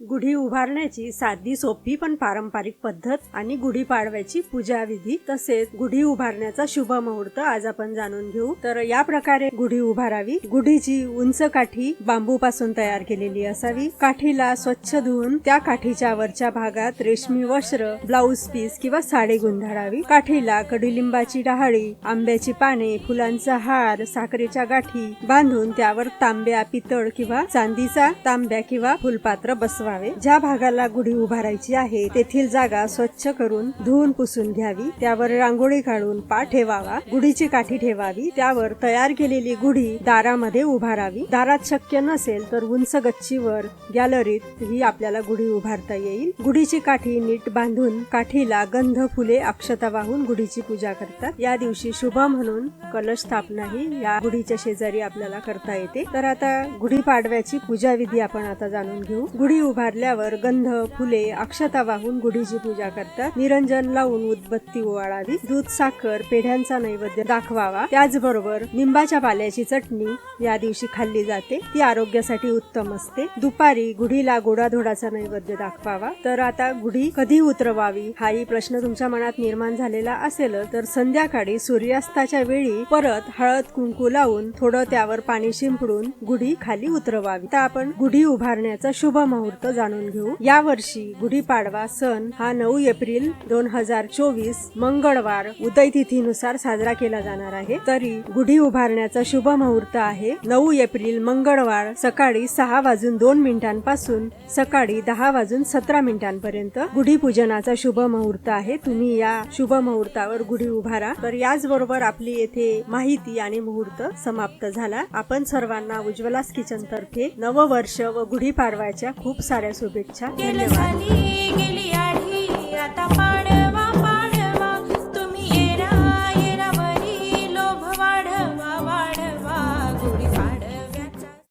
गुढी उभारण्याची साधी सोपी पण पारंपरिक पद्धत आणि गुढी पाडव्याची पूजा विधी तसेच गुढी उभारण्याचा शुभ मुहूर्त आज आपण जाणून घेऊ. तर या प्रकारे गुढी उभारावी. गुढीची उंच काठी बांबू पासून तयार केलेली असावी. काठीला स्वच्छ धुवून त्या काठीच्या वरच्या भागात रेशमी वस्त्र ब्लाऊज पीस किंवा साडी गुंधाळावी काठीला कडुलिंबाची डहाळी आंब्याची पाने फुलांचा हार साखरेच्या गाठी बांधून त्यावर तांब्या पितळ किंवा चांदीचा तांब्या किंवा फुलपात्र बसवावे ज्या भागाला गुढी उभारायची आहे तेथील जागा स्वच्छ करून धुवून पुसून घ्यावी. त्यावर रांगोळी काढून पाठ ठेवावा. गुढीची काठी ठेवावी. त्यावर तयार केलेली गुढी दारामध्ये उभारावी. दारात शक्य नसेल तर उंच गच्चीवर गॅलरीत ही आपल्याला गुढी उभारता येईल. गुढीची काठी नीट बांधून काठीला गंध फुले अक्षता वाहून गुढीची पूजा करतात. या दिवशी शुभ म्हणून कलश स्थापना ही या गुढीच्या शेजारी आपल्याला करता येते. तर आता गुढी पाडव्याची पूजा विधी आपण आता जाणून घेऊ. गुढी उभारल्यावर गंध फुले अक्षता वाहून गुढीची पूजा करतात. निरंजन लावून उदबत्ती ओवाळावी. दूध साखर पेढ्यांचा नैवेद्य दाखवावा. त्याचबरोबर निंबाच्या पाल्याची चटणी या दिवशी खाल्ली जाते. ती आरोग्यासाठी उत्तम असते. दुपारी गुढीला गोडाधोडाचा नैवेद्य दाखवावा. तर आता गुढी कधी उतरवावी हाही प्रश्न तुमच्या मनात निर्माण झालेला असेल तर संध्याकाळी सूर्यास्ताच्या वेळी परत हळद कुंकू लावून थोडं त्यावर पाणी शिंपडून गुढी खाली उतरवावी. तर आपण गुढी उभारण्याचा शुभ मुहूर्त जाणून घेऊ. या वर्षी गुढीपाडवा सण हा नऊ एप्रिल दोन हजार चोवीस मंगळवार उदय तिथीनुसार साजरा केला जाणार आहे. तरी गुढी उभारण्याचा शुभ मुहूर्त आहे. नऊ एप्रिल मंगळवार सकाळी सहा वाजून दोन मिनिटांपासून सकाळी दहा वाजून सतरा मिनिटांपर्यंत गुढी पूजनाचा शुभ मुहूर्त आहे. तुम्ही या शुभ मुहूर्तावर गुढी उभारा. तर याचबरोबर आपली येथे माहिती आणि मुहूर्त समाप्त झाला. आपण सर्वांना उज्ज्वलास किचन तर्फे नववर्ष व गुढीपाडव्याच्या खूप साऱ्या साऱ्या शुभेच्छा. धन्यवाद